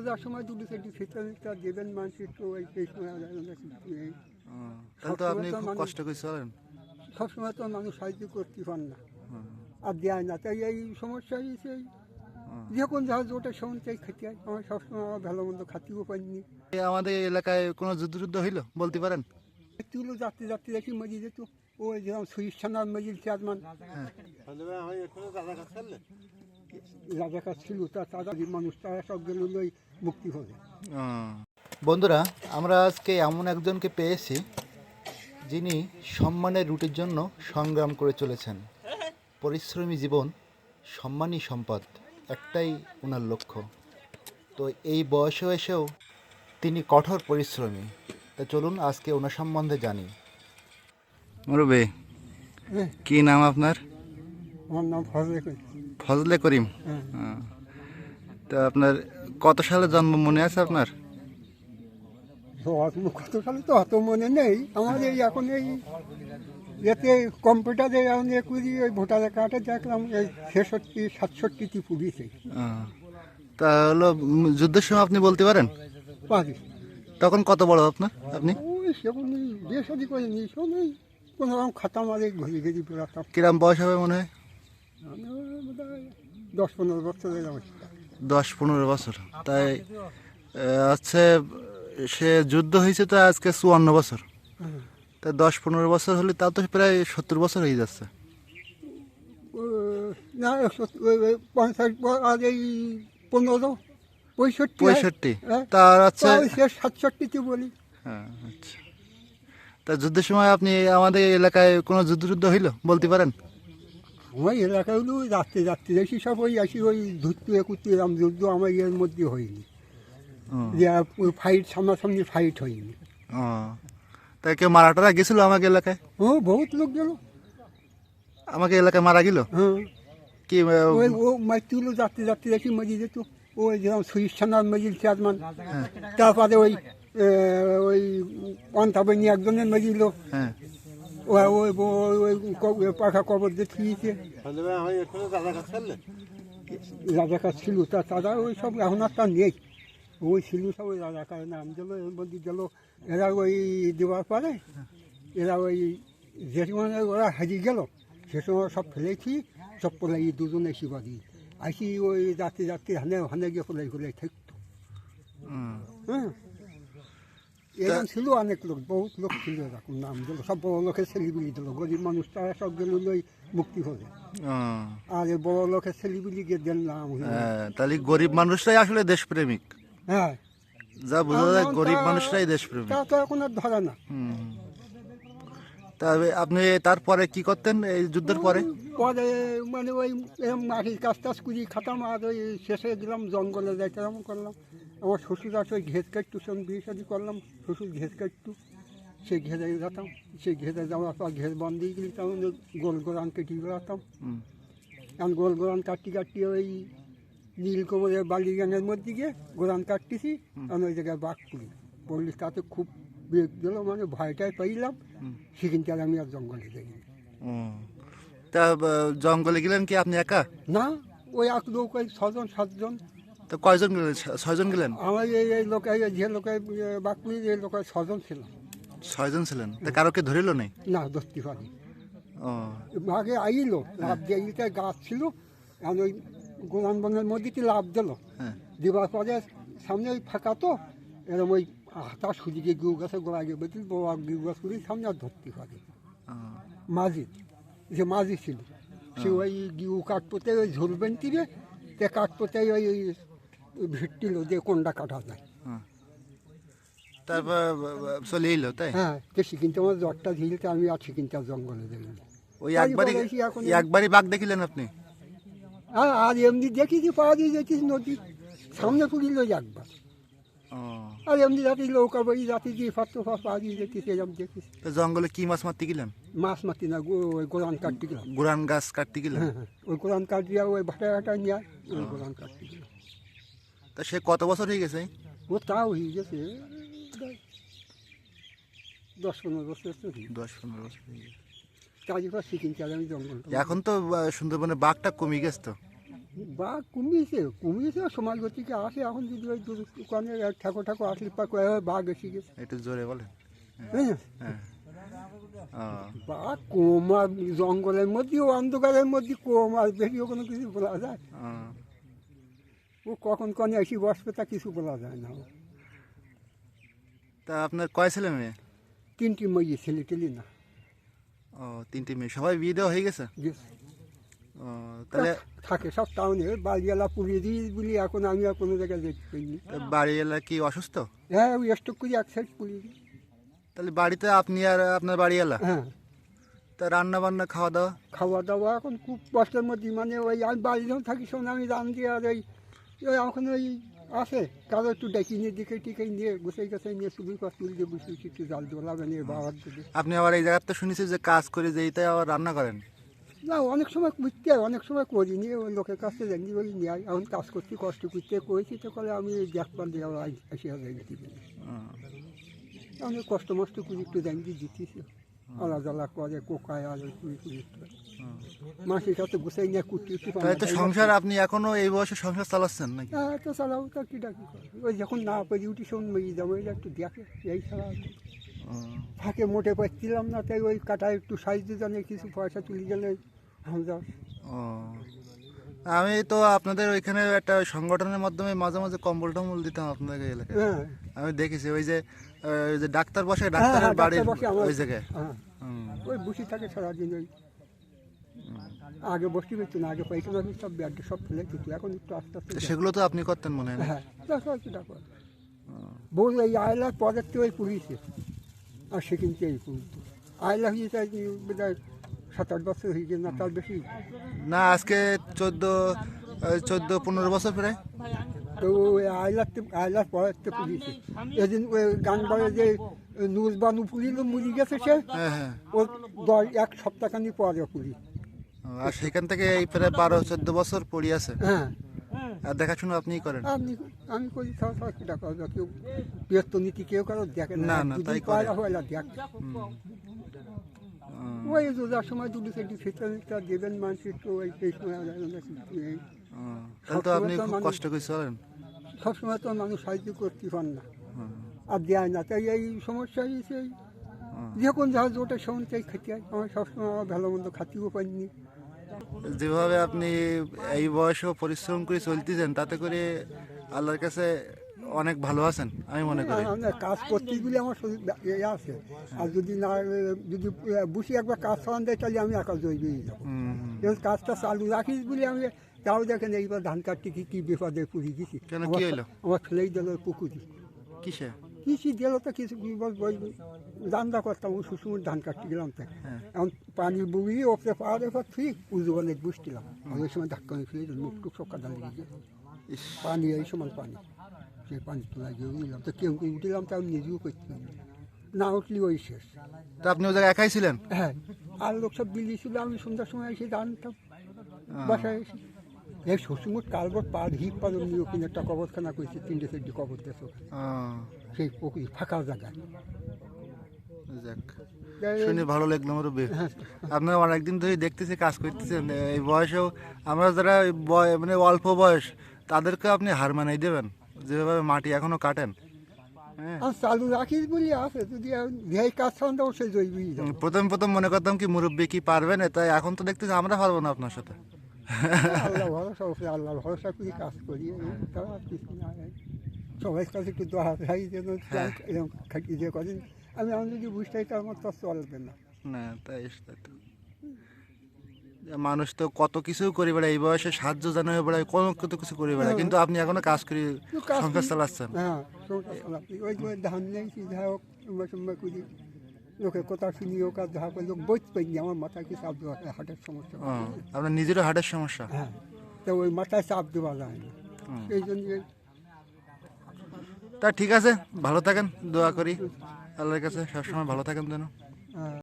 রোজার সময় দুটো চারটি ফিতরটা দেবেন মানুষ একটু ওই। ও, তাহলে তো আপনি খুব মানুষ- কষ্ট করে চলেন। সবসময় তো মানুষ সাহায্য করতে পান না। আর দেয় না। তাই এই সমস্যা হয়েছে এই। হুম। যখন যা ওটা সেমন চাই খেতে হয়। আমার সবসময় আমার ভালো মন্দ খাতিও পাইনি। আমাদের এলাকায় কোনো যুদ্ধ যুদ্ধ হইল? বলতে পারেন? তুলো যাত্রী যাত্রী দেখি মজি যেত। ওই যেরকম সুইস থানার মজিল চেয়ারম্যান। রাজাকার ছিল তা তারা যে মানুষ তারা সব গেল ওই মুক্তি হবে। বন্ধুরা আমরা আজকে এমন একজনকে পেয়েছি যিনি সম্মানের রুটির জন্য সংগ্রাম করে চলেছেন। পরিশ্রমী জীবন সম্মানই সম্পদ একটাই ওনার লক্ষ্য। তো এই বয়সে এসেও তিনি কঠোর পরিশ্রমী। তা চলুন আজকে ওনার সম্বন্ধে জানি। মুরবে হ্যাঁ। কি নাম আপনার? আমার নাম ফজলে করি ফজলে করিম। হ্যাঁ। তো আপনার কত সালে জন্ম মনে আছে আপনার? কত সালে তো অত মনে নেই। আমাদের এই এখন এই এতে কম্পিউটারে এখন এ করি ওই ভোটার কার্ডে দেখলাম এই ছেষট্টি সাতষট্টিটি পুলিশে তা হলো যুদ্ধের সময় আপনি বলতে পারেন? পারি। তখন কত বড় আপনার আপনি? বিয়ে শাদি করে নি শোন ওই কোনো রকম খাতা মারে ঘুরি ঘুরি বেড়াতাম। কিরাম বয়স হবে মনে হয়? দশ পনেরো অবস্থা দশ পনেরো বছর। তাই হচ্ছে সে যুদ্ধ হয়েছে তো আজকে চুয়ান্ন বছর। হ্যাঁ। তা দশ পনেরো বছর হলে তা তো প্রায় সত্তর বছর হয়ে যাচ্ছে। না পঞ্চাশ এই পনেরো পঁয়ষট্টি পঁয়ষট্টি। হ্যাঁ। তার হচ্ছে তা সাতষট্টিতে বলি। হ্যাঁ, আচ্ছা। তা যুদ্ধের সময় আপনি আমাদের এলাকায় কোনো যুদ্ধ যুদ্ধ হইল? বলতে পারেন? আমার এলাকাগুলো রাত্রে রাত্রে দেখি সব ওই আসি ওই ধুত্তু একুত্তু এরম যুদ্ধ আমার ইয়ের মধ্যে হয়নি যে ওই ফাইট সামনাসামনি ফাইট হয়নি ও। তা কেউ মারা টারা গেছিল আমাকে এলাকায়? ও বহুত লোক গেল। আমাকে এলাকায় মারা গেল? হ্যাঁ কি ওই ও মাইতুলো যাত্রী যাত্রী দেখি মজি যেত ওই যেরকম সুইস থানার মজিল চেয়ারম্যান তারপরে ওই ওই পন্থাবনী একজনের মজিল হ্যাঁ। ওই ওই ওই পাখা কবর দিয়ে থিয়েছে রাজাকার ছিল তা তারা ওই সব এখন আর নেই। ওই ছিল সব ওই রাজাকার নাম দিল এর মধ্যে দিল এরা ওই দেওয়ার পরে এরা ওই যে সময় ওরা হারিয়ে গেল সে সময় সব ফেলেছি সব পলাই দুজন এসি বাড়ি আসি ওই রাত্রি রাত্রি হানে হানে গিয়ে ফলাই ফলাই থাকতো। হুম। হ্যাঁ। এরকম ছিল অনেক লোক বহুত লোক ছিল এরকম নাম দিল। সব বড় লোকের ছেলেগুলি দিল গরিব মানুষ তারা সব গেল মুক্তি ও, আর এই বড় লোকের ছেলেগুলি গিয়ে দেন নাম হ্যাঁ, তাহলে গরিব মানুষরাই আসলে দেশপ্রেমিক। হ্যাঁ। যা বোঝা যায় গরিব মানুষরাই দেশপ্রেমিক। তা তো এখন আর ধরে না। তবে আপনি তারপরে কি করতেন এই যুদ্ধের পরে? পরে মানে ওই মাটির কাজ টাজ করি খাতাম আর ওই শেষে গেলাম জঙ্গলে যাইতাম করলাম। আমার শ্বশুর আছে ওই ঘেস কাটটু সঙ্গে বিয়ে শাদি করলাম শ্বশুর ঘেস কাটটু সে ঘেরে যেতাম সেই ঘেরে যাওয়ার পর ঘের বন্ধ দিয়ে গেলি তখন গোল গোরান কেটে বেড়াতাম। এখন গোল গোরান কাটতে কাটতে ওই নীল কোমরের বালি গানের মধ্যে গিয়ে গোরান কাটতেছি আমি ওই জায়গায় বাঘ করি পড়লি তাতে খুব বেগ গেল মানে ভয়টাই পাইলাম। সেখান থেকে আমি আর জঙ্গলে যাই ও। তা জঙ্গলে গেলেন কি আপনি একা? না ওই এক লোক ওই ছজন সাতজন তো কয়জন গেলেন? ছয়জন গেলেন? আমার এই এই লোকে এই যে লোকে বাকুড়ি এই লোকে ছজন ছিল ছয়জন ছিলেন? তা কারোকে ধরিল নাই? না ধরতে পারি ও। আগে আইলো লাভ দিয়ে এইটা গাছ ছিল আর ওই গোলান বনের মধ্যে কি লাভ দিল। হ্যাঁ। দেওয়ার পরে সামনে ওই ফাঁকা তো এরকম ওই হাতা গিয়ে গিউ গাছে গোড়া গিয়ে বেঁধে বড় গিউ গাছ করে সামনে আর ধরতে পারি। মাঝি যে মাঝি ছিল সে ওই গিউ কাঠপোতে ওই ঝুলবেন তীরে তে কাঠপোতে ওই ওই ভিটছিল যে কোনটা কাটা যায় তারপর আহ, চলে এলো তাই হ্যাঁ তো সেখানটা আমার জ্বরটা ঝিলতে আমি আর সেখানটা জঙ্গলে দেখলাম ওই তাই একবারই বলেছি এখন- একবারই বাঘ দেখিলেন আপনি আর আর এমনি দেখেছি পাওয়া দিয়ে যেতিস নদী সামনে পুরিল একবার ও আর এমনি রাতে নৌকা বই রাতে দিয়ে ফাট ফাট পাওয়া দিয়ে যেতিস এরকম দেখিস তো জঙ্গলে কি মাছ মারতে গেলেন মাছ মাতি না গো- ওই গোরান কাটতে গেলাম গুড়ান গাছ কাটতে গেলেন হ্যাঁ হ্যাঁ ওই গোরান কাট দিয়া ওই ভাটা ভাটা নিয়ে আয়, ওই গোরান কাটতে গেলাম তা সে কত বছর হয়ে গেছে? ও তাও হয়ে গেছে দশ পনেরো বছর দশ পনেরো বছর হয়ে গেছে। চারিপাশ চালে আমি জঙ্গল এখন তো সুন্দরবনে বাঘটা কমে গেছে তো? বা কমিয়েছে কমিয়েছে সমাজ গতিকে আসে এখন যদি ওই দোকানে ঠাকুর ঠাকুর আসলে বাঘ এসে গেছে। একটু জোরে বলেন। হ্যাঁ। হ্যাঁ। বা কম আর জঙ্গলের মধ্যে অন্ধকারের মধ্যে কম আর বেশিও কোনো কিছু বলা যায়। ও। কখন কনে এসে বসবে তা কিছু বলা যায় না। তা আপনার কয় ছেলে মেয়ে? তিনটি মেয়ে ছেলে টেলি না। ও তিনটি মেয়ে। সবাই বিয়ে দেওয়া হয়ে গেছে। ও তাহলে থাকে সব টাউনে বাড়িওয়ালা পুড়িয়ে দিয়ে বলি এখন আমি আর কোনো জায়গায় যেতে পারিনি বাড়ি এলা কি অসুস্থ? হ্যাঁ ওই স্টক করে এক সাইড পুড়িয়ে দিই। তাহলে বাড়িতে আপনি আর আপনার বাড়ি এলা হ্যাঁ। তা রান্না বান্না খাওয়া দাওয়া খাওয়া দাওয়া এখন খুব কষ্টের মধ্যে মানে ওই আমি বাড়িতেও থাকি শোন আমি রান্ধি আর ওই ওই এখন ওই আসে কারও একটু ডেকে নিয়ে দিকে টিকে নিয়ে গুছাই গাছাই নিয়ে শুধু কষ্ট দিয়ে বসে একটু জাল দোলাবে নিয়ে বাবার দিকে আপনি আবার এই জায়গাতে শুনেছি যে কাজ করে যেইটাই আবার রান্না করেন? না অনেক সময় বুঝতে হয় অনেক সময় করি নিয়ে ওই লোকের কাছ থেকে জানি ওই নিয়ে আই। এখন কাজ করতে কষ্ট করতে করেছি তো করে আমি দেখবার দিয়ে আবার এসে জানি দিবি। অনেক কষ্ট মষ্ট করে একটু জানি দিতেছি আলা জ্বালা করে কোকায় আর কুড়ি কুড়ি। মাসির সাথে গুছাই নিয়ে কুটি উঠি তাহলে তো সংসার আপনি এখনও এই বয়সে সংসার চালাচ্ছেন নাকি? হ্যাঁ তো চালাও তা কি ডাকি ওই যখন না পারি উঠি শোন মেয়ে যাব এটা একটু দেখে এই ছাড়া ফাঁকে মোটে পাচ্ছিলাম না তাই ওই কাটায় একটু সাইজ জানে কিছু পয়সা তুলে গেলে হামজা ও। আমি তো আপনাদের ওইখানে একটা সংগঠনের মাধ্যমে মাঝে মাঝে কম্বল টম্বল দিতাম আপনাদের এলাকায়। হ্যাঁ। আমি দেখেছি ওই যে ওই যে ডাক্তার বসে হ্যাঁ, ডাক্তারের বাড়ির বসে ওই জায়গায়। ওই বসে থাকে সারাদিন ওই। আগে বসতে পেতো না আগে পাইখানা সব ব্যাড সব ফেলে দিত। এখন একটু আস্তে আস্তে সেগুলো তো আপনি করতেন মনে হয় না? হ্যাঁ বউ এই আয়লার পরের তো ওই পুলিশে। আর সে কিন্তু এই পুলিশ। আয়লা বোধ হয় সাত আট বছর হয়ে গেছে না তার বেশি। না আজকে চোদ্দ চোদ্দ পনেরো বছর প্রায়। তো ওই আয়লার আয়লার পরের তো পুলিশে। এদিন ওই গান বাড়ে যে নুজ বানু পুলিশ মরি গেছে সে হ্যাঁ হ্যাঁ। ও দশ এক সপ্তাহখানি পরে পুলিশ। আর সেখান থেকে এই প্রায় বারো চোদ্দ বছর পড়ি আছে। হ্যাঁ। আর দেখাশোনা আপনিই করেন। আপনি আমি করি সব সব কি টাকা কেউ ব্যস্ত নীতি কেউ কারও দেখে না, না, তাই করে। দেখ। ওই রোজার সময় দুটো সেটি ফিতরটা দেবেন মানুষ একটু ওই সেই সময় তাহলে তো আপনি সবসময় তো খুব মানুষ- কষ্ট করে চলেন। সবসময় তো মানুষ সাহায্য করতে পান না। আর দেয় না। তাই এই সমস্যা সেই। হুম। যখন যা জোটে সেমন তাই খেতে হয়। আমার সবসময় আমার ভালো মন্দ খাতিও পাইনি। যেভাবে আপনি এই বয়সেও পরিশ্রম করে চলতেছেন তাতে করে আল্লাহর কাছে অনেক ভালো আছেন আমি মনে করি। কাজ করতে গেলে আমার শরীর আছে। আর যদি না যদি বুঝি একবার কাজ চালান দেয় তাহলে আমি একা জৈবেই যাব। হুম, হুম। কাজটা চালু রাখিস বলে আমি তাও দেখেন এইবার ধান কাটতে কি কি বিপদে পুড়ি গেছি। কেন, কি হইল? আমার ফেলেই দিল পুকুরি। কিসে? কিছু দিল তো কিছু রান্না করতাম ওই সুসুমুর ধান কাটতে গেলাম তাই হ্যাঁ। এখন পানি বুড়িয়ে ওপরে পাহাড়ে পর ঠিক উজু অনেক বুঝছিলাম ওই সময় ধাক্কা ফেলে মুখ টুক সব কাদা লেগে পানি এই সময় পানি। সেই পানি তোলা গিয়ে উঠলাম। তো কেউ কেউ উঠলাম আমি নিজেও করতে না। উঠলি ওই শেষ। তা আপনি ও জায়গায় একাই ছিলেন? হ্যাঁ। আর লোক সব দিল্লি ছিল আমি সন্ধ্যার সময় এসে জানতাম বাসায় এসে এই শ্বশুরমুট কালবট পার হিপ পার নিয়ে ওখানে একটা কবরখানা করেছে তিনটে চারটে কবর দেশ সেই পুকুরি ফাঁকা জায়গায় যাক। শুনে ভালো লাগল আমার বে আপনারা অনেকদিন ধরে দেখতেছি কাজ করতেছেন। এই বয়সেও আমরা যারা বয়- মানে অল্প বয়স তাদেরকে আপনি হার মানাই দেবেন। যেভাবে মাটি এখনও কাটেন। হ্যাঁ। চালু রাখিস বলি আছে যদি কাজ সে প্রথম প্রথম মনে করতাম কি মুরব্বী কি পারবেন তাই এখন তো দেখতেছি আমরা পারব না আপনার সাথে। আল্লাহ ভরসা আল্লাহ ভরসা করি কাজ করি। কিছু না। সবাই কাছে একটু দোয়া ভাই যেন। এরকম যে করেন। আমি আমি যদি বুঝতে তো আমার তো চলবে না। না তাই তো। মানুষ তো কত কিছু করে বেড়ায় এই বয়সে সাহায্য জানা বেড়ায় কোনো কত কিছু করে বেড়ায় কিন্তু আপনি এখনও কাজ করে সংসার চালাচ্ছেন। হ্যাঁ ওই ধান নেই যা হোক করি। লোকের কথা শুনি হোক আর যা করে লোক বইতে পাইনি আমার মাথায় কি চাপ দেওয়া হার্টের সমস্যা? আপনার নিজেরও হার্টের সমস্যা? হ্যাঁ তো ওই মাথায় চাপ দেওয়া যায় না। এই জন্য তা ঠিক আছে ভালো থাকেন দোয়া করি। আল্লাহর কাছে সবসময় ভালো থাকেন যেন।